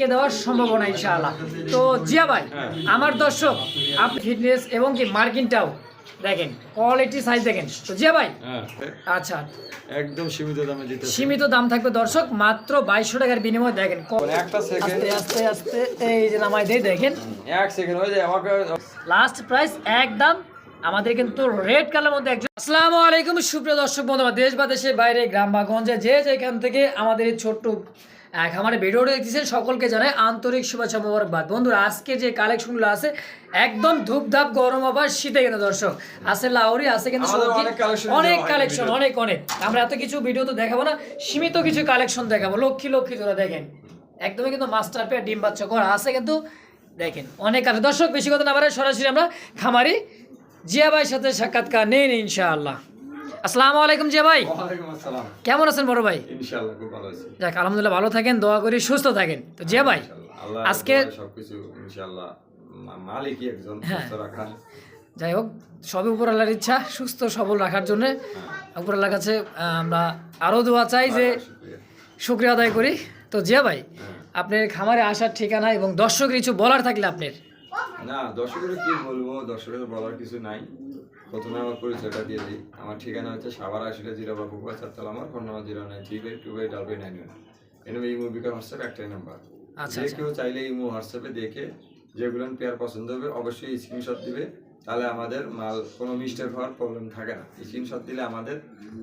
আটকে দেওয়ার সম্ভাবনা ইনশাআল্লাহ। তো জিয়া ভাই। আমার দর্শক আপনি ফিটনেস এবং কি মার্কিংটাও দেখেন কোয়ালিটি সাইজ দেখেন। তো জিয়া ভাই হ্যাঁ। আচ্ছা একদম সীমিত দামে দিতে সীমিত দাম থাকবে দর্শক মাত্র বাইশশো টাকার বিনিময়ে দেখেন। একটা সেকেন্ড আস্তে আস্তে এই যে নামাই দিয়ে দেখেন। এক সেকেন্ড হয়ে যায় আমাকে লাস্ট প্রাইস একদম আমাদের কিন্তু রেড কালার মধ্যে একজন আসসালামু আলাইকুম সুপ্রিয় দর্শক বন্ধু আমার দেশ বা দেশের বাইরে গ্রাম বা গঞ্জে যে যেখান থেকে আমাদের এই ছোট্ট এক আমার ভিডিওটা দেখতেছেন সকলকে জানাই আন্তরিক শুভেচ্ছা মোবারকবাদ। বন্ধুরা আজকে যে কালেকশনগুলো আছে একদম ধূপধাপ গরম আবার শীতে কিন্তু দর্শক আছে লাউরি আছে কিন্তু অনেক কালেকশন অনেক অনেক আমরা এত কিছু ভিডিও তো দেখাবো না সীমিত কিছু কালেকশন দেখাবো। লক্ষ্মী লক্ষ্মী তোরা দেখেন। একদমই কিন্তু মাস্টার পেয়ে ডিম বাচ্চা করা আছে কিন্তু দেখেন অনেক আছে দর্শক বেশি কথা না বাড়ে সরাসরি আমরা খামারি জিয়া ভাইয়ের সাথে সাক্ষাৎকার নেই নেই ইনশাআল্লাহ। আসসালামু আলাইকুম জিয়া ভাই। কেমন আছেন বড় ভাই? ইনশাআল্লাহ খুব ভালো আছি। যাক আলহামদুলিল্লাহ ভালো থাকেন দোয়া করি সুস্থ থাকেন। তো জিয়া ভাই। আজকে সবকিছু ইনশাআল্লাহ মালিকই একজন হ্যাঁ। সুস্থ রাখার। যাই হোক সবই উপর আল্লাহর ইচ্ছা সুস্থ সবল রাখার জন্য। উপর আল্লাহর কাছে আমরা আরও দোয়া চাই যে শুকরিয়া। শুক্রিয়া আদায় করি। তো জিয়া ভাই হ্যাঁ। আপনার খামারে আসার ঠিকানা এবং দর্শক কিছু বলার থাকলে আপনার। না দর্শকের কি বলব? দর্শকের বলার কিছু নাই। প্রথমে আমার পরিচয়টা দিয়ে দিই। আমার ঠিকানা হচ্ছে আসলে জিরো বাবু চারতলা আমার phone number zero nine three two nine one এনে ইমো বিকাশ হোয়াটসঅ্যাপ একটাই নাম্বার। আচ্ছা, যে আচ্ছা। কেউ চাইলে ইমো হোয়াটসঅ্যাপে দেখে যেগুলো পেয়ার পছন্দ হবে অবশ্যই স্ক্রিনশট দিবে। তাহলে আমাদের মাল কোনো মিস্টেক হওয়ার প্রবলেম থাকে না। স্ক্রিনশট দিলে আমাদের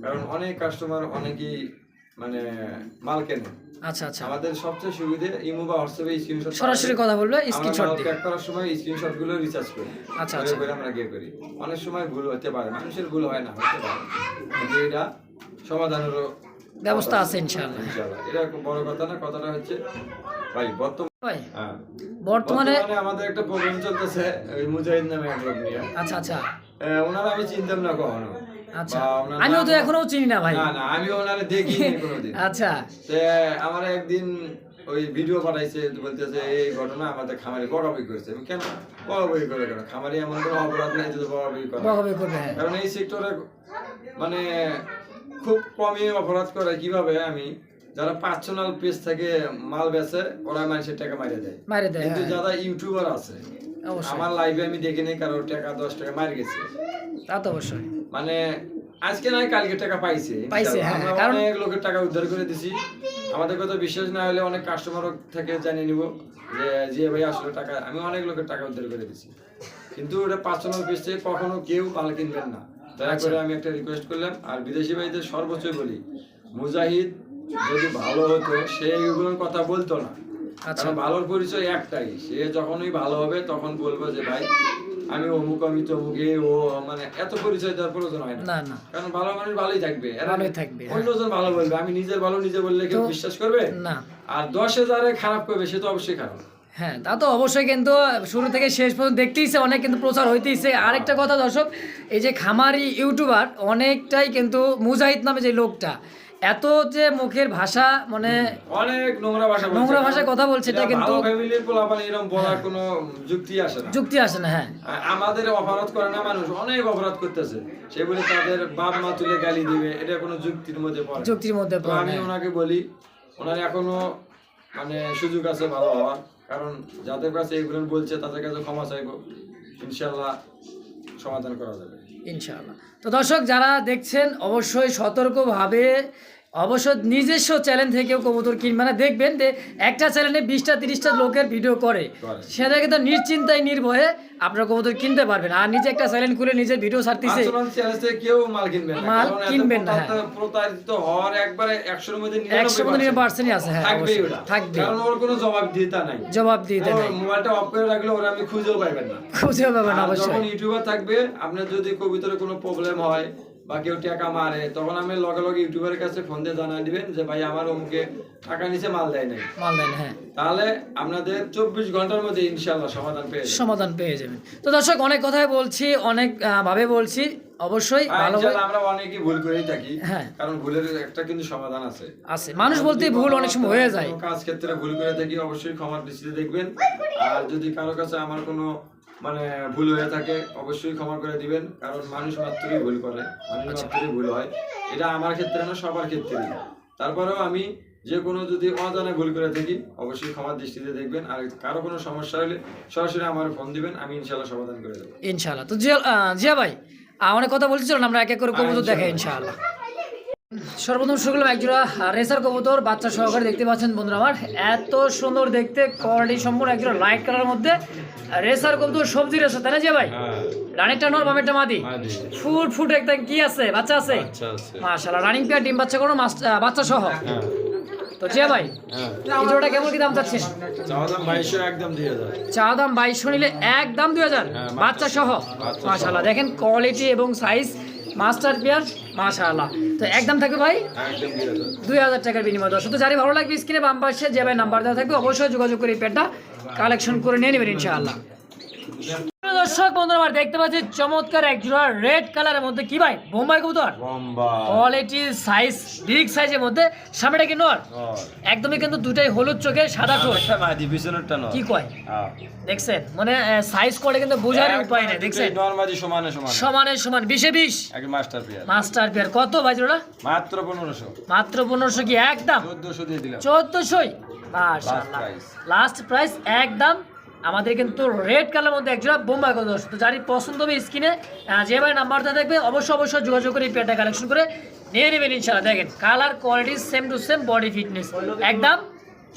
কারণ অনেক কাস্টমার অনেকেই মানে মাল কেনে। আচ্ছা আচ্ছা। আমাদের সবচেয়ে সুবিধে ইমো বা হোয়াটসঅ্যাপে স্ক্রিনশট সরাসরি কথা বলবে স্ক্রিনশট প্যাক করার সময় স্ক্রিনশটগুলো রিচার্জ করি। আচ্ছা, আচ্ছা। করে আমরা গিয়ে করি। অনেক সময় ভুল হতে পারে মানুষের ভুল হয় না হতে পারে। কিন্তু এটা সমাধানেরও ব্যবস্থা আছে ইনশাআল্লাহ। ইনশাআল্লাহ। এটা বড় কথা না কথাটা হচ্ছে ভাই বর্তমানে ভাই হ্যাঁ। বর্তমানে আমাদের একটা প্রবলেম চলতেছে মুজাহিদ নামে এক লোক নিয়ে। আচ্ছা আচ্ছা। ওনারা আমি চিনতাম না কখনো। আচ্ছা আমিও তো এখনও চিনি না ভাই। না না আমি ওনারে দেখিনি কোনোদিন আচ্ছা। আমার একদিন ওই ভিডিও পাঠাইছে বলতেছে এই ঘটনা আমাদের খামারে করেছে। আমি কেন? করে কেন? খামারে এমন কোনো অপরাধ নাই যে করে করবে হ্যাঁ। কারণ এই সেক্টরে মানে খুব কমই অপরাধ করে। কীভাবে? আমি যারা পার্সোনাল পেজ থেকে মাল বেচে ওরা মানুষের টাকা মারিয়ে দেয়। মারে দেয় কিন্তু হ্যাঁ। যারা ইউটিউবার আছে আমার লাইভে আমি দেখিনি কারও টাকা দশ টাকা মারি গেছে। তা তো অবশ্যই। মানে আজকে নয় কালকে টাকা পাইছে। পাইছে, হ্যাঁ, কারণ- অনেক লোকের টাকা উদ্ধার করে দিছি। আমাদের কথা বিশ্বাস না হলে অনেক কাস্টমার থেকে জানিয়ে নিব যে জি ভাই আসলে টাকা আমি অনেক লোকের টাকা উদ্ধার করে দিছি। কিন্তু ওটা পার্সোনাল পেজ থেকে কখনো কেউ মাল কিনবেন না। দয়া আচ্ছা। করে আমি একটা রিকোয়েস্ট করলাম আর বিদেশি ভাইদের সর্বোচ্চ বলি মুজাহিদ যদি ভালো হতো সে এগুলোর কথা বলতো না। আচ্ছা। কারণ ভালোর পরিচয় একটাই সে যখনই ভালো হবে তখন বলব যে ভাই আমি অমুক আমি তমুক এ ও মানে এত পরিচয় দেওয়ার প্রয়োজন হয় না। না কারণ ভালো মানুষ ভালোই থাকবে। ভালোই থাকবে, হ্যাঁ। অন্যজন ভালো বলবে আমি নিজের ভালো নিজে বললে কেউ বিশ্বাস করবে? না। আর দশ হাজারে খারাপ করবে সে তো অবশ্যই খারাপ। হ্যাঁ তা তো অবশ্যই কিন্তু শুরু থেকে শেষ পর্যন্ত দেখতেইছে অনেক কিন্তু প্রচার হইতেইছে। আরেকটা কথা দর্শক এই যে খামারি ইউটিউবার অনেকটাই কিন্তু মুজাহিদ নামে যে লোকটা এত যে মুখের ভাষা মানে অনেক নোংরা ভাষা নোংরা ভাষায় কথা বলছে, এটা কিন্তু- ফ্যামিলির পোলাপান এরকম বলার কোনো যুক্তি আসে না। যুক্তি আসে না হ্যাঁ। আমাদের অপরাধ করে না মানুষ অনেক অপরাধ করতেছে। সে বলে তাদের বাপ মা তুলে গালি দিবে এটা কোনো যুক্তির মধ্যে পড়ে যুক্তির মধ্যে পড়ে আমি ওনাকে বলি ওনার এখনও মানে সুযোগ আছে ভালো হওয়ার। কারণ যাদের কাছে এগুলো বলছে তাদের কাছে ক্ষমা চাইব। ইনশাল্লাহ সমাধান করা যাবে। ইনশাআল্লাহ। তো দর্শক যারা দেখছেন অবশ্যই সতর্কভাবে অবশ্য নিজস্ব চ্যানেল থেকেও কবুতর কিনবে না। দেখবেন যে একটা চ্যানেলে বিশটা তিরিশটা লোকের ভিডিও করে। করে। সেটা কিন্তু নিশ্চিন্তায় নির্ভয়ে আপনারা কবুতর কিনতে পারবেন। আর নিজে একটা চ্যানেল খুলে নিজের ভিডিও ছাড়তেছে। কেউ মাল কিনবে না। মাল কিনবেন না, প্রতারিত- প্রতারিত হওয়ার একবারে একশোর মধ্যে মধ্যে নিরানব্বই percent-ই আছে, হ্যাঁ, থাকবেই অবশ্যই। ওটা। থাকবে। কারণ ওর কোনো জবাব দিতে নাই। জবাব দিতে নাই। মোবাইলটা অফ করে রাখলে ওরা আমি খুঁজেও পাইবেন না। খুঁজে পাবেন অবশ্যই। যখন ইউটিউবার থাকবে আপনার যদি কবিতার কোনো প্রবলেম হয় বা কেউ টাকা মারে। তখন আমি লগে লগে ইউটিউবারের কাছে ফোন দিয়ে জানা দিবেন যে ভাই আমার অমুকে টাকা নিচে মাল দেয় নাই। মাল দেন হ্যাঁ। তাহলে আপনাদের চব্বিশ ঘণ্টার মধ্যে ইনশাল্লাহ সমাধান পেয়ে সমাধান পেয়ে যাবেন। তো দর্শক অনেক কথাই বলছি অনেক ভাবে বলছি। অবশ্যই ভালো আমরা অনেকেই ভুল করেই থাকি। হ্যাঁ। কারণ ভুলের একটা কিন্তু সমাধান আছে। আছে। মানুষ বলতেই ভুল অনেক সময় হয়ে যায়। কাজ ক্ষেত্রে ভুল করে থাকি অবশ্যই ক্ষমার দৃষ্টিতে দেখবেন। আর যদি কারও কাছে আমার কোনো মানে ভুল হয়ে থাকে অবশ্যই ক্ষমা করে দিবেন কারণ মানুষ মাত্রই ভুল করে মানুষ আচ্ছা। মাত্রই ভুল হয়। এটা আমার ক্ষেত্রে না সবার ক্ষেত্রেই। তারপরেও আমি যে কোনো যদি অজানা ভুল করে থাকি অবশ্যই ক্ষমার দৃষ্টিতে দেখবেন আর কারও কোনো সমস্যা হলে সরাসরি আমার ফোন দিবেন আমি ইনশাল্লাহ সমাধান করে দেবো। ইনশাআল্লাহ। তো জিয়া জিয়া ভাই অনেক কথা বলতে চলুন আমরা এক এক করে কবুতর দেখাই ইনশাআল্লাহ। সর্বপ্রথম শুরু করলাম একজোড়া রেসার কবুতর বাচ্চা সহকারে দেখতে পাচ্ছেন বন্ধুরা আমার। এত সুন্দর দেখতে কোয়ালিটি সম্পূর্ণ একজোড়া লাইট কালারের মধ্যে। রেসার কবুতর সবজি রেসার তাই না জিয়া ভাই? হ্যাঁ। রানিংটা নর বামেরটা মাদি। ফুট ফুট একদম কি আছে? বাচ্চা আছে? মাশাআল্লাহ রানিং পেয়ার ডিম বাচ্চা কোনো বাচ্চা সহ। হ্যাঁ। তো জিয়া ভাই হ্যাঁ। এই জোড়াটা কেমন কি দাম চাচ্ছেন চা দাম বাইশশো নিলে একদম দুই হাজার। হ্যাঁ, বাচ্চা সহ। বাচ্চা সহ। মাশাআল্লাহ দেখেন কোয়ালিটি এবং সাইজ মাস্টার পেয়ার মাশাআল্লাহ। তো একদম থাকবে ভাই? দুই হাজার টাকার বিনিময়। দর্শক তো যারি ভালো লাগবে স্ক্রিনে বাম পাশে যে ভাই নাম্বার দেওয়া থাকবে অবশ্যই যোগাযোগ করে এই পেয়ারটা কালেকশন করে নিয়ে নেবেন ইনশাআল্লাহ। দর্শক বন্ধুরা আমার দেখতে পাচ্ছি চমৎকার এক জোড়া রেড কালারের মধ্যে কি ভাই? বোম্বাই কবুতর? কোয়ালিটি সাইজ বিগ সাইজের মধ্যে। সামনেটা কি নর? একদমই কিন্তু দুটাই হলুদ চোখে সাদা ঠোঁট কি কয়? হ্যাঁ। দেখছেন? মানে সাইজ করে কিন্তু বোঝার উপায় নেই দেখছেন? নর্মালি সমানে সমানে। সমানে সমান বিশে বিশ। এক মাস্টার প্লেয়ার মাস্টার পেয়ার কত ভাই জোড়া? মাত্র পনেরোশো। মাত্র পনেরোশো কি? একদম। চোদ্দশো দিয়ে দিলাম। চোদ্দশোই? Price. লাস্ট প্রাইস একদম। আমাদের কিন্তু রেড কালার মধ্যে একজোড়া বোম্বা কত দশ তো যারই পছন্দ হবে স্ক্রিনে যে ভাই নাম্বারটা দেখবে, অবশ্যই অবশ্যই যোগাযোগ করে এই পেয়ারটা কালেকশন করে নিয়ে নেবেন ইনশাল্লাহ দেখেন colour quality same to same body fitness একদম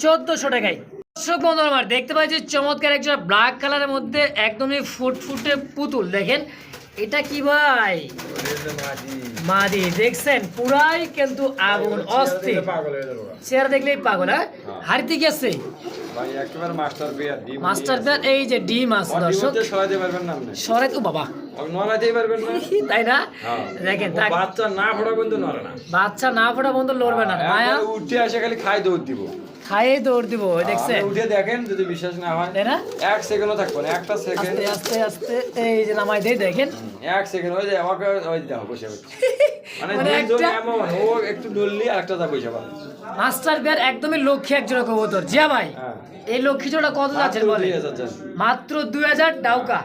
চোদ্দশো টাকায়। দর্শক বন্ধু আমার, দেখতে পাচ্ছি চমৎকার একজোড়া ব্ল্যাক কালারের মধ্যে একদমই ফুটফুটে পুতুল। দেখেন এটা কি ভাই? মাদি দেখছেন? পুরাই কিন্তু আগুন অস্থির। হয়ে চেয়ার দেখলেই পাগল হ্যাঁ? হারিতে গেছে মাস্টার প্যান এই যে ডিম আছে দর্শক। সরাইতে পারবেন না আপনি। সরে তো বাবা। তাই না? হ্যাঁ। দেখেন বাচ্চা না নড়ে না। বাচ্চা না ফোটা বন্ধু লড়বে না মায়া। একবারে উঠে আসে খালি খাই দৌড় দিব। খাইয়ে দৌড় দিব ওই দেখছেন? উঠে দেখেন যদি বিশ্বাস না হয়। তাই না? এক সেকেন্ডও থাকব না একটা সেকেন্ড আস্তে আস্তে আস্তে এই যে নামাই দেই দেখেন। এক সেকেন্ড হয়ে যায় আমাকে ওই দেখো বসে বসে। মানে মানে একটা- এমন ও একটু ডললি আর একটা যা পয়সা পাবে মাস্টার প্যার একদমই লক্ষ্মী একজোড়া কবুতর। জিয়া ভাই হ্যাঁ। এই লক্ষ্মী জোড়া কত মাত্র বলে। মাত্র দুই হাজার ডাউকা।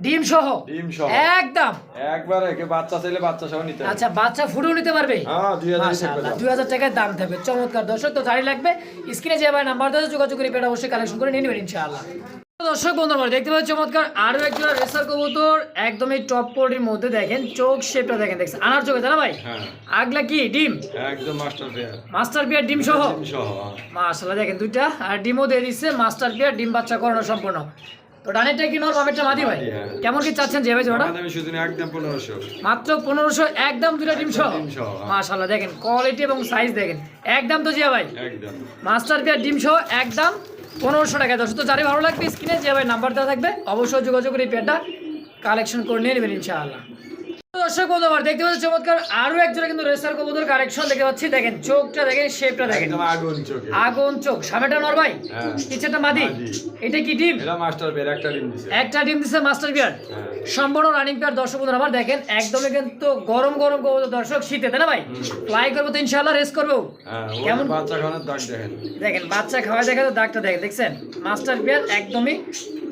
ডিম সহ? ডিম সহ। একদম। একবার একে বাচ্চা চাইলে বাচ্চা সহ নিতে। আচ্ছা বাচ্চা ফুটেও নিতে পারবে? হ্যাঁ দুই হাজার মাশাআল্লাহ, 2000 টাকায় দাম থাকবে। চমৎকার। দর্শক তো জারি লাগবে। স্ক্রিনে যে ভাই নাম্বার দেওয়া যোগাযোগ করে পেটা অবশ্যই কালেকশন করে নিয়ে নেবেন ইনশাআল্লাহ। দর্শক বন্ধুরা দেখতে পাচ্ছি চমৎকার আরও একটা রেসার কবুতর একদমই টপ কোয়ালিটির মধ্যে দেখেন চোখ শেপটা দেখেন দেখছেন? আনার চোখে জানা ভাই? হ্যাঁ। আগলা কি ডিম? একদম মাস্টার পেয়ার মাস্টার বিয়ার ডিম সহ? ডিম সহ হ্যাঁ। মাশাআল্লাহ দেখেন দুইটা। আর ডিমও দিয়ে দিচ্ছে মাস্টার পেয়ার ডিম বাচ্চা করানো সম্পূর্ণ। তো ডানেরটা কি নর বামেরটা মাদি ভাই। হ্যাঁ। কেমন কি চাচ্ছেন যে ভাই জোড়া আমি শুধু একদম পনেরোশো। মাত্র একদম দুটো ডিম সহ? হ্যাঁ। মাশাআল্লাহ দেখেন কোয়ালিটি এবং সাইজ দেখেন। একদম তো জিয়া ভাই? একদম। মাস্টার বিয়ার ডিম সহ একদম পনেরোশো টাকা দশ তো যারই ভালো লাগবে স্ক্রিনে যে ভাই নাম্বার দেওয়া থাকবে অবশ্যই যোগাযোগ করে এই পেয়ারটা কালেকশন করে নিয়ে নেবেন ইনশাআল্লাহ। দর্শক বন্ধু আমার দেখতে পাচ্ছি চমৎকার আরও একজোড়া কিন্তু রেসার কবুতর কালেকশন দেখতে পাচ্ছি। দেখেন চোখটা দেখেন শেপটা দেখেন। আগুন চোখে। আগুন চোখ। সামনেটা নর ভাই হ্যাঁ। মাদি। এটা কি ডিম? এটা মাস্টার প্লেয়ার একটা ডিম দিছে। একটা ডিম দিচ্ছে মাস্টার বিয়ার হ্যাঁ। সম্পূর্ণ রানিং পেয়ার দর্শক বন্ধুরা আমার দেখেন একদমই কিন্তু গরম গরম কবুতর। দর্শক শীতে তাই না ভাই? ফ্লাই করব তো ইনশাআল্লাহ রেস করব। হ্যাঁ কেমন? বাচ্চা খাওয়ানোর দাগ দেখেন। দেখেন বাচ্চা খাওয়া দেখে তো দাগটা দেখেন দেখছেন? মাস্টার বিয়ার একদমই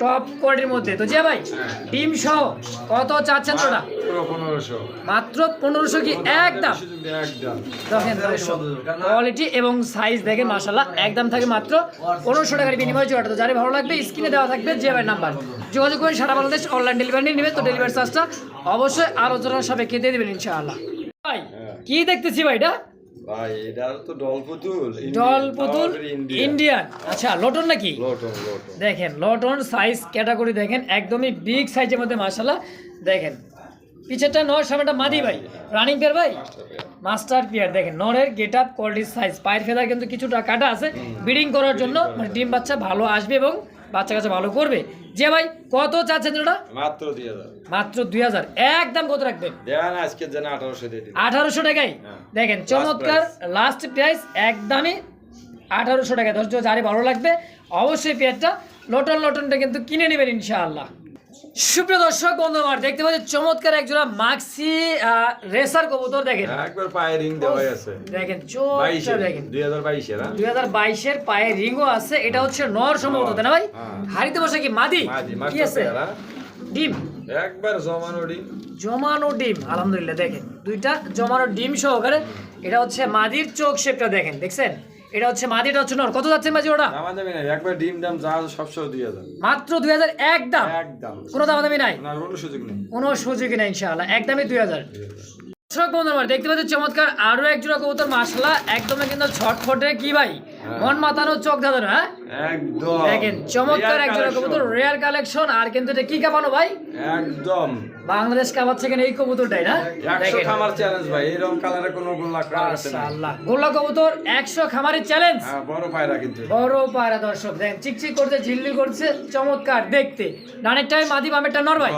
টপ কোয়ালিটির মধ্যে। তো যে ভাই হ্যাঁ। ডিম সহ কত চাচ্ছেন তোরা মাত্র পনেরোশো কি একদম? দেখেন কোয়ালিটি এবং সাইজ দেখে মাসাল্লাহ একদম থাকে মাত্র পনেরোশো টাকার বিনিময় জোড়াটা তো যারে ভালো লাগবে স্ক্রিনে দেওয়া থাকবে যে ভাই নাম্বার। যোগাযোগ করেন সারা বাংলাদেশ অনলাইন ডেলিভারি নিয়ে নেবে তো ডেলিভারি চার্জটা অবশ্যই আলোচনার সাপেক্ষে দিয়ে দেবেন ইনশাআল্লাহ। ভাই হ্যাঁ। কি দেখতেছি ভাই এটা? ভাই এটা তো ডল পুতুল ডল পুতুল ইন্ডিয়ান আচ্ছা লটন নাকি? লোটন লোটন। দেখেন লটন সাইজ ক্যাটাগরি দেখেন একদমই বিগ সাইজের মধ্যে মাশাল্লাহ দেখেন পিছেরটা নর সামনেটা মাদি ভাই। রানিং পেয়ার ভাই? মাস্টার পিয়ার দেখেন নরের গেট আপ কোয়ালিটি সাইজ পায়ের ফেদার কিন্তু কিছুটা কাটা আছে ব্রিডিং করার জন্য মানে ডিম বাচ্চা ভালো আসবে এবং বাচ্চা কাছে ভালো করবে? যে ভাই কত চাচ্ছেন ওটা? মাত্র দুই মাত্র দুই হাজার। একদম কত রাখবেন? দেন আজকে যেন আঠারোশো আঠারোশো টাকায়? হ্যাঁ। দেখেন চমৎকার লাস্ট প্রাইস একদমই আঠারোশো টাকায়। দশ যারে ভালো লাগবে অবশ্যই পেয়ারটা লটন লটনটা কিন্তু কিনে নেবেন ইনশাআল্লাহ। সুপ্রিয় দর্শক বন্ধু আমার দেখতে পাচ্ছি চমৎকার একজোড়া মাক্সি রেসার কবুতর দেখেন। একবার পায়ে রিং দেওয়াই আছে। দেখেন চোখটা দেখেন। দুই হাজার বাইশে না দুই পায়ে রিংও আছে এটা হচ্ছে নর সম্ভবত তাই না ভাই? হ্যাঁ। হাড়িতে বসে কি মাদি? কি আছে? ডিম। একবার জমানো ডিম। জমানো ডিম আলহামদুলিল্লাহ দেখেন। দুইটা জমানো ডিম সহকারে এটা হচ্ছে মাদির চোখ শেপটা দেখেন দেখছেন? এটা হচ্ছে মাদি এটা হচ্ছে নর। কত যাচ্ছে মাঝি ওটা? দাম দামি নাই একবার ডিম দাম যা সবসময় দুই হাজার। মাত্র দুই হাজার এক দাম? একদম। কোনো দাম দামি নাই? না কোনো সুযোগ নেই। কোনো সুযোগই নাই ইনশাআল্লাহ। একদমই দুই হাজার। দর্শক বন্ধুরা দেখতে পাচ্ছেন চমৎকার আরও এক জোড়া কবুতর মাশাআল্লাহ একদমই কিন্তু ছটফটে। কি ভাই? মন মাতানো চোখ দাদানো হ্যাঁ? একদম। দেখেন চমৎকার Rare এক জোড়া collection। কবুতর রেয়ার কালেকশন আর কিন্তু এটা কি কামানো ভাই? একদম। বাংলাদেশ কামাচ্ছে কেন এই কবুতরটাই না? একশো খামার চ্যালেঞ্জ ভাই এরকম কালারে কোনো গোল্লা মাশাআল্লাহ। গোল্লা কবুতর একশো খামারের চ্যালেঞ্জ হ্যাঁ বড় পায়রা কিন্তু। বড় পায়রা দর্শক দেখেন চিকচিক করছে ঝিল্লি করছে চমৎকার দেখতে। ডানেরটাই মাদি বামেরটা নর ভাই?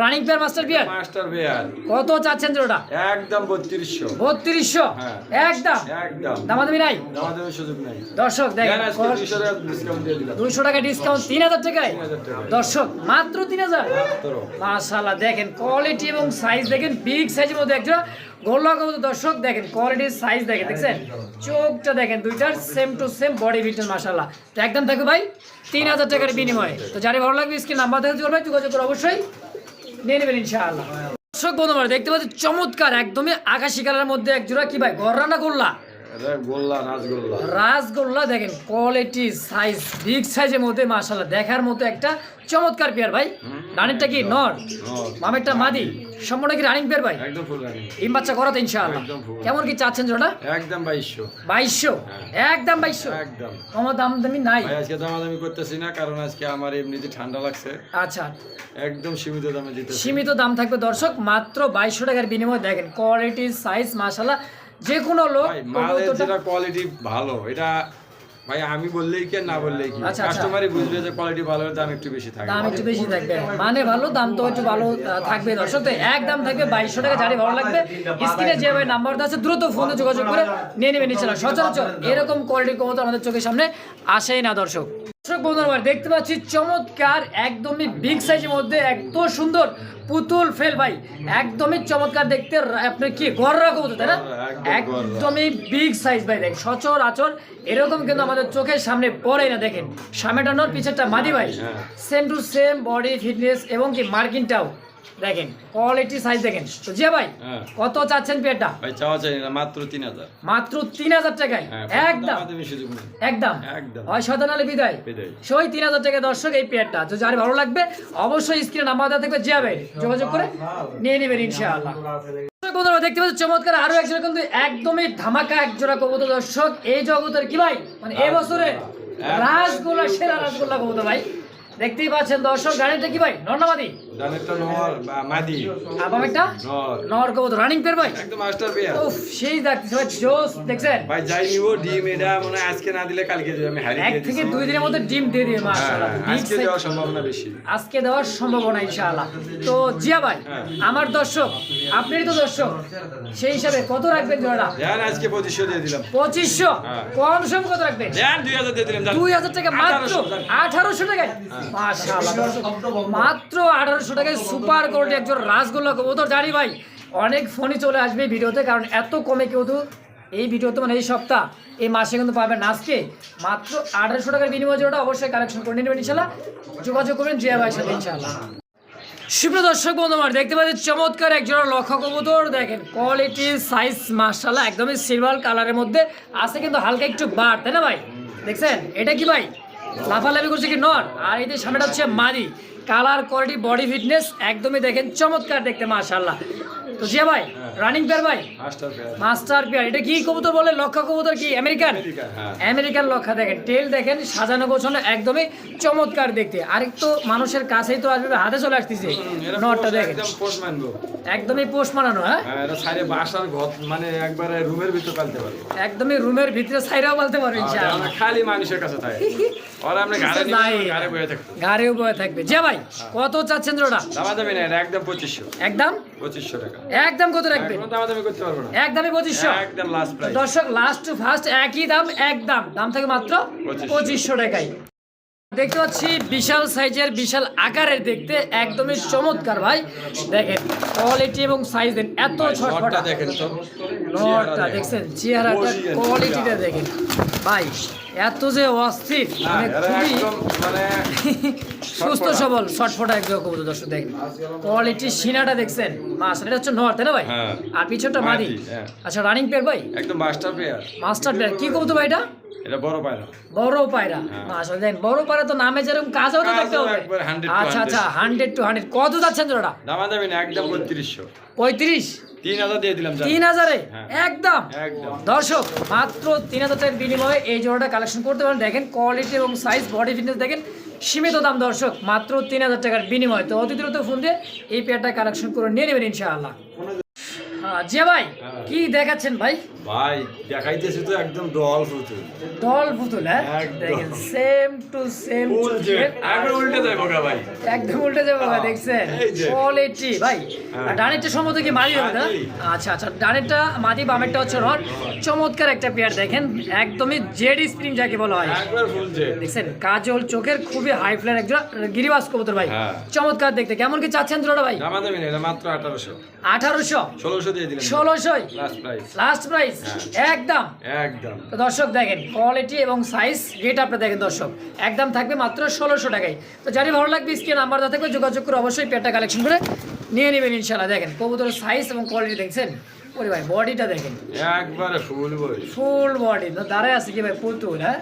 Running pair master master pair কত চাচ্ছেন জোড়া একদম বত্রিশশো। বত্রিশশো? হ্যাঁ। একদম? একদম। দামাদামি নাই? আমাদের সুযোগ নেই। দর্শক দেখেন দুইশো টাকা ডিসকাউন্ট তিন হাজার টাকায়? দর্শক মাত্র তিন হাজার। মাশাল্লাহ দেখেন কোয়ালিটি এবং সাইজ দেখেন বিগ সাইজের মধ্যে একটা গোল্লা কবুতর দর্শক দেখেন কোয়ালিটির সাইজ দেখেন দেখছেন? চোখটা দেখেন দুইটার সেম টু সেম বডি বিটের মাশাল্লাহ তো একদম থাকবে ভাই তিন হাজার টাকার বিনিময়ে। তো যারা ভালো লাগবে স্ক্রিন নাম্বার দেখতে পারবে যোগাযোগ করে অবশ্যই নিয়ে নেবেন ইনশাআল্লাহ। দর্শক বন্ধু দেখতে পাচ্ছি চমৎকার একদমই আকাশি কালারের মধ্যে এক জোড়া কি ভাই? গররা না গোল্লা। গোল্লা রাসগোল্লা দেখেন কোয়ালিটি সাইজ বিগ সাইজের মধ্যে মাশাআল্লাহ দেখার মতো একটা চমৎকার পেয়ার ভাই। রানিংটা কি নর। মামেরটা মাদি। সম্পূর্ণ কি রানিং পেয়ার ভাই? একদম ফুল রানি ডিম বাচ্চা করাতে ইনশাআল্লাহ। কেমন কি চাচ্ছেন জোড়া একদম বাইশশো। একদম একদম। দাম দামি নাই। ভাই আজকে দামাদামি করতেছি না কারণ আজকে আমার এমনিতে ঠান্ডা লাগছে আচ্ছা। একদম সীমিত দামে দিতে সীমিত দাম থাকবে দর্শক মাত্র বাইশশো টাকার বিনিময়ে দেখেন কোয়ালিটি সাইজ মাশাআল্লাহ যে কোনো লোক মালের যেটা কোয়ালিটি ভালো এটা ভাই আমি বললেই কি না বললেই কি? আচ্ছা, আচ্ছা। কাস্টমারই বুঝবে যে কোয়ালিটি ভালো হলে দাম একটু বেশি থাকে দাম একটু বেশি থাকবে। মানে ভালো দাম তো একটু ভালো থাকবে। দর্শক তো এক দাম থাকবে বাইশশো টাকা যারই ভালো লাগবে। স্ক্রিনে যে ভাই নাম্বার দেওয়া আছে দ্রুত ফোনে যোগাযোগ করে নিয়ে নেবেন ইনশাল্লাহ সচরাচর এরকম কোয়ালিটির কবুতর আমাদের চোখের সামনে আসেই না দর্শক। দর্শক বন্ধুরা দেখতে পাচ্ছি চমৎকার একদমই বিগ সাইজের মধ্যে এত সুন্দর পুতুল ফেল ভাই একদমই চমৎকার দেখতে আপনি আপনার কি গররা কবুতর তাই না? একদমই বিগ সাইজ ভাই দেখ সচর আচর এরকম কিন্তু আমাদের চোখের সামনে পড়ে না দেখেন। সামনেটা নর পিছেরটা মাদি ভাই। হ্যাঁ। Same to same body fitness এবং কি মার্কিংটাও দেখেন কোয়ালিটি সাইজ দেখেন। তো জিয়া ভাই হ্যাঁ। কত চাচ্ছেন ভাই চাওয়া চাই না মাত্র তিন হাজার। মাত্র তিন হাজার টাকায়? হ্যাঁ একদম। একদম। একদম। হয় বিদায়। বিদায়। সই তিন হাজার টাকা দর্শক এই পেয়ারটা। তো যার ভালো লাগবে অবশ্যই স্ক্রিনে নাম্বার দেওয়া থাকবে জিয়া ভাই। যোগাযোগ করে নিয়ে নেবেন ইনশাআল্লাহ। দর্শক বন্ধুরা দেখতে পাচ্ছি চমৎকার আরও একজোড়া কিন্তু একদমই ধামাকা এক জোড়া কবুতর। দর্শক এই জগতের কি ভাই? মানে এই বছরে রাসগোল্লা সেরা রাসগোল্লা কবুতর ভাই। দেখতেই পাচ্ছেন দর্শক গাড়িটা কি ভাই? নর্নামাদি আজকে না দিলে এক থেকে দুই দিনের মধ্যে ডিম দিয়ে আজকে দেওয়ার ইনশাআল্লাহ। তো জিয়া ভাই আমার দর্শক আপনি তো দর্শক সেই হিসাবে কত রাখবেন আজকে পঁচিশশো দিয়ে দিলাম। পঁচিশশো? কম সম কত রাখবেন? দুই হাজার টাকা মাত্র 1800 টাকা মাত্র 1800 পনেরোশো টাকায় সুপার কোয়ালিটি একজন রাসগোল্লা ও তো জানি ভাই, অনেক ফোনই চলে আসবে ভিডিওতে, কারণ এত কমে কেউ তো এই ভিডিওতে মানে এই সপ্তাহ, এই মাসে কিন্তু পাবেন আজকে। মাত্র আঠারোশো টাকার বিনিময়ে যেটা, অবশ্যই কালেকশন করে নেবেন ইনশাল্লাহ। যোগাযোগ করবেন জিয়া ভাই সাথে ইনশাল্লাহ। সুপ্রিয় দর্শক বন্ধু আমার দেখতে পাচ্ছেন চমৎকার একজন লক্ষ্য কবুতর। দেখেন কোয়ালিটি সাইজ মার্শাল্লাহ একদমই সিলভার কালারের মধ্যে। আছে কিন্তু হালকা একটু বাড় তাই না ভাই? দেখছেন? এটা কি ভাই? লাফালাফি করছে কি নর? আর এই যে সামনেটা হচ্ছে মাদি। কালার কোয়ালিটি বডি ফিটনেস একদমই দেখেন চমৎকার দেখতে মার্শাল্লাহ তো জিয়া ভাই রানিং পেয়ার ভাই? মাস্টার পেয়ার এটা কি কবুতর বলে? লক্ষা কবুতর কি? আমেরিকান আমেরিকান, হ্যাঁ। লক্ষা দেখেন। টেল দেখেন সাজানো গোছানো একদমই চমৎকার দেখতে। আরেক তো মানুষের কাছেই তো আসবে হাতে চলে আসতেছে। নটটা দেখেন। একদমই পোষ মানানো হ্যাঁ? হ্যাঁ, এরা বাসার ঘর মানে একবারে রুমের ভিতর পালতে পারবে। একদমই রুমের ভিতরে সাইরাও বলতে পারবে ইনশাআল্লাহ। খালি মানুষের কাছে থাকে। কিছু নাই। নিয়ে ঘাড়ে বয়ে থাকতো গাড়িও বয়ে থাকবে। যে ভাই কত চাচ্ছেন জোড়া? দামা দামি না একদম পঁচিশশো। একদম? টাকা। একদম কত রাখবেন? কোনো দামা করতে পারব না। একদমই একদম লাস্ট প্রাইস দর্শক লাস্ট টু ফার্স্ট একই দাম একদম। দাম থাকে মাত্র। পঁচিশশো টাকায়। দেখতে পাচ্ছি বিশাল সাইজের বিশাল আকারের দেখতে। একদমই চমৎকার ভাই। দেখেন কোয়ালিটি এবং সাইজ দেন এত ছটফটা। দেখেন তো। নটটা দেখছেন? চেহারাটা কোয়ালিটিটা দেখেন। ভাই এত যে অস্থির হ্যাঁ, মানে খুবই একদম মানে সুস্থ সবল ছটফটা একদম কবুতর দর্শক দেখেন। কোয়ালিটি সিনাটা দেখছেন? মাস এটা হচ্ছে নর তাই না ভাই? হ্যাঁ। আর পিছনটা মাদি? মাদি, হ্যাঁ। আচ্ছা রানিং পেয়ার ভাই? একদম মাস্টার পেয়ার মাস্টার পেয়ার কি কবুতর ভাই এটা? এটা বড় পায়রা। বড় পায়রা। মাশাআল্লাহ দেখেন বড় পায়রা তো নামে যেরকম কাজও তো দেখতে হবে। একবার 100 to আচ্ছা আচ্ছা হান্ড্রেড টু হান্ড্রেড কত যাচ্ছেন জোড়াটা? দামা দামি না একদম বত্রিশশো পঁয়ত্রিশ? তিন হাজার দিয়ে দিলাম তিন হাজারে? হ্যাঁ। একদম? একদম। দর্শক মাত্র তিন হাজার টাকার বিনিময়ে এই জোড়াটা কালেকশন করতে পারেন। দেখেন কোয়ালিটি এবং সাইজ বডি ফিটনেস দেখেন সীমিত দাম দর্শক মাত্র তিন হাজার টাকার বিনিময়ে। তো অতি দ্রুত ফোন দিয়ে এই পেয়ারটা কালেকশন করে নিয়ে নেবেন ইনশাআল্লাহ। হ্যাঁ, জি ভাই হ্যাঁ। কি দেখাচ্ছেন ভাই? ভাই দেখাইতেছি তো একদম ডল ফুতুল ডল পুতুল হ্যাঁ? দেখেন সেম টু সেম একবার উল্টে যাব গা ভাই। একদম উল্টে যাবে ভাই দেখছেন? কোয়ালিটি ভাই। হ্যাঁ। ডানেরটা সম্ভবত কি মাদি হবে না? আচ্ছা আচ্ছা ডানেরটা মাদি বামেরটা হচ্ছে রড। চমৎকার একটা পেয়ার দেখেন। একদমই জেড স্প্রিং যাকে বলা হয়। দেখছেন? কাজল চোখের খুবই হাই ফ্লার একজন গিরিবাস কবুতর ভাই। হ্যাঁ। চমৎকার দেখতে। কেমন কি চাচ্ছেন জোড়াটা ভাই? মাত্র আঠারোশো। আঠারোশো? ষোলোশো ষোলোশোই। লাস্ট প্রাইস একদম। একদম। তো দর্শক দেখেন কোয়ালিটি এবং সাইজ রেট আপনি দেখেন দর্শক। একদম থাকবে মাত্র ষোলোশো টাকায়। তো যারই ভালো লাগবে স্ক্রিন নাম্বার দেওয়া থাকবে যোগাযোগ করে অবশ্যই পেয়ারটা কালেকশন করে নিয়ে নেবেন ইনশাল্লাহ দেখেন কবুতরের সাইজ এবং কোয়ালিটি দেখছেন? ওরে ভাই বডিটা দেখেন। একবারে ফুল বডি তো দাঁড়ায় আছে কি ভাই পুতুল হ্যাঁ?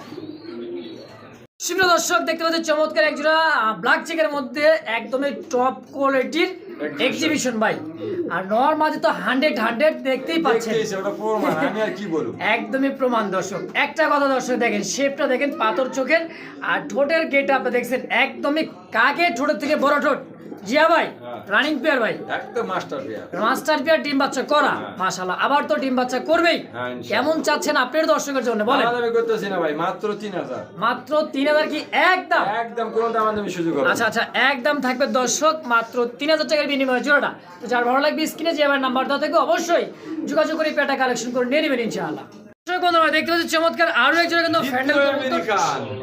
শিবল দর্শক দেখতে পাচ্ছেন চমৎকার একজোড়া ব্ল্যাক চেকের মধ্যে একদমই টপ কোয়ালিটির এক্সিবিশন ভাই। আর নর মাঝে তো হান্ড্রেড হান্ড্রেড দেখতেই পাচ্ছেন। আমি আর কি বলব? একদমই প্রমাণ দর্শক। একটা কথা দর্শক দেখেন শেপটা দেখেন পাথর চোখের আর ঠোঁটের গেট আপনি দেখছেন একদমই কাকে ঠোঁটের থেকে বড় ঠোঁট। জিয়া ভাই হ্যাঁ। রানিং পেয়ার ভাই। একদম মাস্টার পেয়ার মাস্টার পেয়ার ডিম বাচ্চা করা। হ্যাঁ। মাশাল্লাহ আবার তো ডিম বাচ্চা করবেই। হ্যাঁ, কেমন চাচ্ছেন আপনার দর্শকের জন্য বলেন। দামাদামি করতেছি না ভাই মাত্র তিন হাজার। মাত্র তিন হাজার কি একদম? একদম কোনো দামাদামি সুযোগ হবে না। আচ্ছা আচ্ছা একদম থাকবে দর্শক মাত্র তিন হাজার টাকার বিনিময়ে জোড়াটা। তো যার ভালো লাগবে স্ক্রিনে যে আমার নাম্বার দেওয়া থাকবে অবশ্যই যোগাযোগ করে পেটা কালেকশন করে নিয়ে নেবেন ইনশাআল্লাহ। দর্শক বন্ধুরা, দেখতে পাচ্ছি চমৎকার আরও একজন কিন্তু ফ্যান্ডেল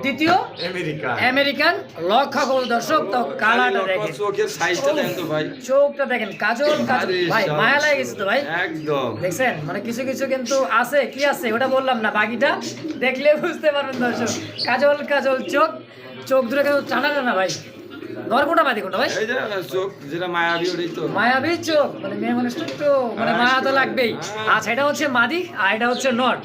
দ্বিতীয় আমেরিকান। লক্ষা দর্শক তো কালারটা দেখেন। চোখের সাইজটা দেখেন তো ভাই। চোখটা দেখেন। কাজল কাজল। ভাই মায়া লাগে গেছে তো ভাই। একদম। দেখছেন? মানে কিছু কিছু কিন্তু আছে। কি আছে? ওটা বললাম না। বাকিটা দেখলে বুঝতে পারবেন দর্শক। কাজল কাজল চোখ। চোখ দূরে কিন্তু টানা টানা ভাই? নর কোনটা কোনটা ভাই? এই যে চোখ যেটা মায়াবী ওটাই তো মায়াবী চোখ মানে মেয়ে মানে মায়া তো লাগবেই। হ্যাঁ। আচ্ছা এটা হচ্ছে মাদি আর এটা হচ্ছে নট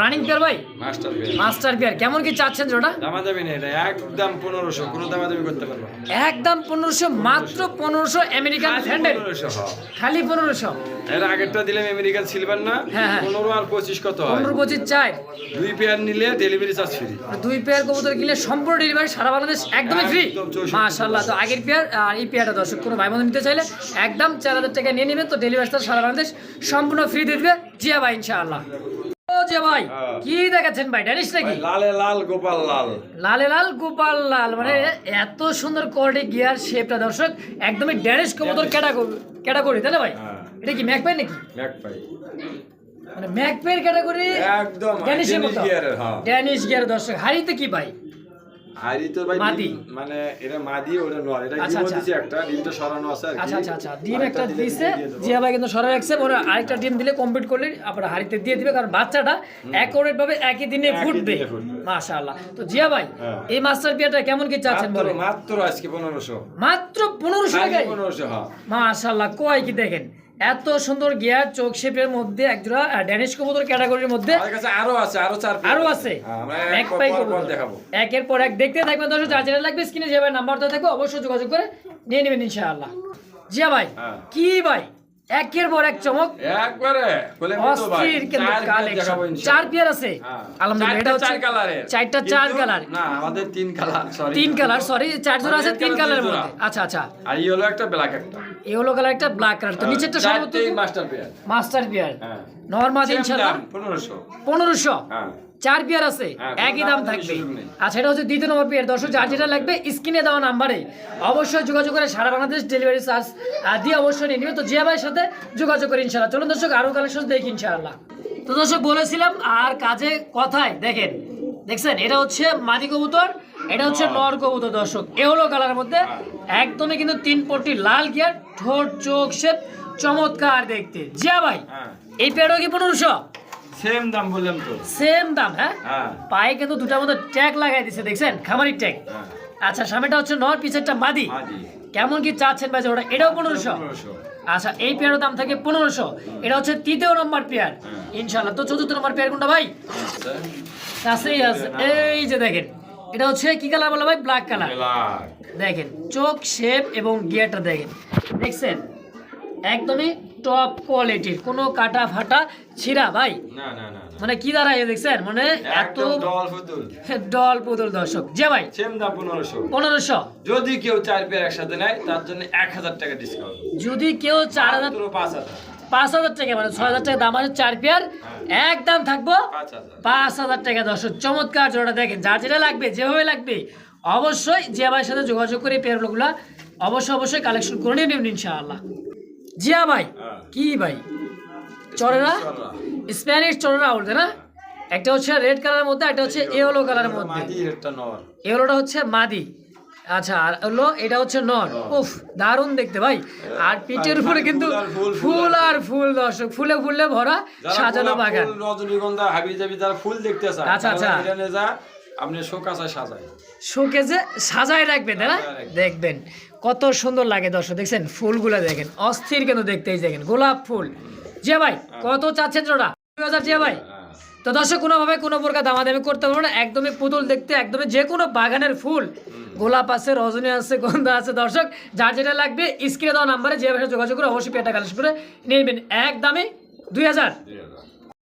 রানিং পেয়ার ভাই? মাস্টার পেয়ার মাস্টার পেয়ার কেমন কি চাচ্ছেন জোড়া? দামাদামি নেই এটা একদম পনেরোশো কোনো দামাদামি করতে পারব একদম পনেরোশো মাত্র পনেরোশো। আমেরিকান হ্যান্ডেল হ্যাঁ। খালি পনেরোশো। এর আগেরটা দিলাম আমেরিকান সিলভার না। হ্যাঁ, হ্যাঁ। পনেরো আর পঁচিশ কত পনেরো পঁচিশ চাই দুই পেয়ার নিলে ডেলিভারি চার্জ ফ্রি দুই পেয়ার কবুতর কিনলে সম্পূর্ণ ডেলিভারি সারা বাংলাদেশ একদমই ফ্রি একদম মাশাল্লাহ তো আগের পেয়ার আর এই পেয়ারটা দর্শক কোনো ভাই বোন নিতে চাইলে একদম চার হাজার টাকা নিয়ে নেবেন। তো ডেলিভারি চার্জ সারা বাংলাদেশ সম্পূর্ণ ফ্রি দিয়ে দিবে। জিয়া ভাই ইনশাআল্লাহ। ভাই হ্যাঁ। কি দেখাচ্ছেন ভাই ড্যানিশ নাকি? লালে লাল গোপাল লাল। লালে লাল গোপাল লাল মানে এত সুন্দর কোয়ালিটি গিয়ার শেপটা দর্শক একদমই ড্যানিশ কবুতর ক্যাটাগরি ক্যাটাগরি তাই না ভাই? হ্যাঁ। এটা কি ম্যাকপাই নাকি? মানে ক্যাটাগরি একদম ড্যানিশের ড্যানিশ মতো। গিয়ারের, হ্যাঁ। ড্যানিশ গিয়ার দর্শক হারিতে কি ভাই? আরই তো ভাই মাদি। মানে এটা মাদি ওটা নর এটা আচ্ছা, আচ্ছা। দিছে একটা ডিমটা সরানো আছে আর আচ্ছা আচ্ছা আচ্ছা। ডিম আরেকটা একটা দিছে জিয়া ভাই কিন্তু সরাই রাখছে। ওরা আরেকটা ডিম দিলে কমপ্লিট করলে হাড়িতে দিয়ে দিবে কারণ বাচ্চাটা ভাবে একই দিনে ফুটবে। মাশাআল্লাহ। তো জিয়া ভাই হ্যাঁ। এই মাস্টার কেমন কি চাচ্ছেন মাত্র বলেন? মাত্র আজকে পনেরোশো। মাত্র পনেরোশো টাকায়? পনেরোশো হ্যাঁ। মাশাআল্লাহ কয় কি দেখেন? এত সুন্দর গিয়ার চোখ শেপের মধ্যে একজোড়া ড্যানিশ কবুতর ক্যাটাগরির মধ্যে আরও আছে আরও চার আরও আছে। হ্যাঁ, এক পাই কবুতর। দেখাবো। একের পর এক দেখতে থাকবেন দর্শক যার যেটা লাগবে স্ক্রিনে যাবে নাম্বার দেওয়া থাকবে অবশ্যই যোগাযোগ করে নিয়ে নেবেন ইনশাআল্লাহ। জিয়া ভাই হ্যাঁ। কি ভাই? একের পর এক চমক। একবারে অস্থির কিন্তু কালেকশন চার পেয়ার আছে। হ্যাঁ। আলহামদুলিল্লাহ এটা চার কালারের চারটা চার কালার না আমাদের তিন কালার সরি তিন কালার সরি চার জোড়া আছে তিন কালারের মধ্যে। আচ্ছা আচ্ছা। আর এই হলো একটা ব্ল্যাক একটা। ইয়েলো কালার একটা ব্ল্যাক কালার তো নিচেরটা সর্বোচ্চ মাস্টার পেয়ার মাস্টার পেয়ার হ্যাঁ। নর্মাল ইনশাআল্লাহ। দাম, পনেরোশো। পনেরোশো। হ্যাঁ। চার পেয়ার আছে হ্যাঁ, একই দাম থাকবে। আচ্ছা এটা হচ্ছে দ্বিতীয় নম্বর পেয়ার। দর্শক যার যেটা লাগবে স্ক্রিনে দেওয়া নাম্বারে অবশ্যই যোগাযোগ করে সারা বাংলাদেশ ডেলিভারি চার্জ দিয়ে অবশ্যই নিয়ে নেবে। তো জিয়া ভাইয়ের সাথে যোগাযোগ করে ইনশাআল্লাহ। চলুন দর্শক আরও কালেকশন দেখি ইনশাআল্লাহ। তো দর্শক বলেছিলাম আর কাজে কথায় দেখেন দেখছেন এটা হচ্ছে মাদি কবুতর এটা হচ্ছে নর কবুতর দর্শক। এ হলো কালারের মধ্যে একদমই কিন্তু তিন পট্টি লাল গিয়ার ঠোঁট চোখ শেপ চমৎকার দেখতে। জিয়া ভাই হ্যাঁ। এই পেয়ারও কি পনেরোশো? সেম দাম বললাম তো। সেম দাম হ্যাঁ? হ্যাঁ। পায়ে কিন্তু দুটার মধ্যে ট্যাগ লাগাই দিছে দেখছেন? খামারি ট্যাগ আচ্ছা সামনেটা হচ্ছে নর পিছেরটা মাদি। কেমন কি চাচ্ছেন ভাই ওটা? এটাও পনেরোশো। পনেরোশো। আচ্ছা এই পেয়ারের দাম থাকে পনেরোশো। এটা হচ্ছে তৃতীয় নম্বর পেয়ার। হ্যাঁ। ইনশাল্লাহ তো চতুর্থ নম্বর পেয়ার কোনটা ভাই? আচ্ছা। কাছেই আছে। এই যে দেখেন। এটা হচ্ছে কি কালার বলো ভাই? Black colour. দেখেন চোখ শেপ এবং গিয়ারটা দেখেন। দেখছেন? একদমই টপ কোয়ালিটির কোনো কাটা ফাটা ছিঁড়া ভাই? না না না না। মানে কি দাঁড়ায় দেখছেন? মানে এত ডল পুতুল। দর্শক। যে ভাই সেম দাম পনেরোশো। পনেরোশো। যদি কেউ চার পেয়ার একসাথে নেয় তার জন্য এক হাজার টাকা ডিসকাউন্ট যদি কেউ চার হাজার পাঁচ হাজার। পাঁচ হাজার টাকা মানে ছয় হাজার টাকা দাম আছে চার পেয়ার একদম থাকব পাঁচ হাজার। টাকা দর্শক। চমৎকার জোড়াটা দেখেন। যার যেটা লাগবে যেভাবে লাগবে অবশ্যই যে ভাইয়ের সাথে যোগাযোগ করে পেয়ারগুলো অবশ্যই অবশ্যই কালেকশন করে নেবেন ইনশাআল্লাহ। জিয়া ভাই হ্যাঁ। কি ভাই? চরেরা? স্প্যানিশ চরেরা বলতে না? একটা হচ্ছে রেড কালারের মধ্যে একটা হচ্ছে ইয়েলো কালারের মধ্যে। এগুলোটা হচ্ছে মাদি। আচ্ছা আর হলো এটা হচ্ছে নর। উফ দারুণ দেখতে ভাই। আর পিঠের উপরে কিন্তু ফুল আর ফুল, দর্শক ফুলে ফুলে ভরা সাজানো বাগান। রজনীগন্ধা হাবি জাবি যারা ফুল দেখতে আচ্ছা, আচ্ছা। আপনি শোকাশায় সাজায়। শোকেজে সাজায় রাখবেন না? দেখবেন। কত সুন্দর লাগে দর্শক দেখছেন? ফুলগুলো দেখেন অস্থির কেন দেখতেই দেখেন গোলাপ ফুল। জিয়া ভাই কত চাচ্ছেন জোড়া? দুই হাজার জিয়া ভাই। হ্যাঁ। তো দর্শক কোনোভাবে কোনো প্রকার দামাদামি করতে পারব না একদমই পুতুল দেখতে একদমই যে কোনো বাগানের ফুল। গোলাপ আছে রজনী আছে গন্ধা আছে দর্শক যার যেটা লাগবে স্ক্রিনে দেওয়া নাম্বারে যে ভাষায় যোগাযোগ করে অবশ্যই পেটা কালেক্ট করে নিয়ে নেবেন এক দামে দুই হাজার।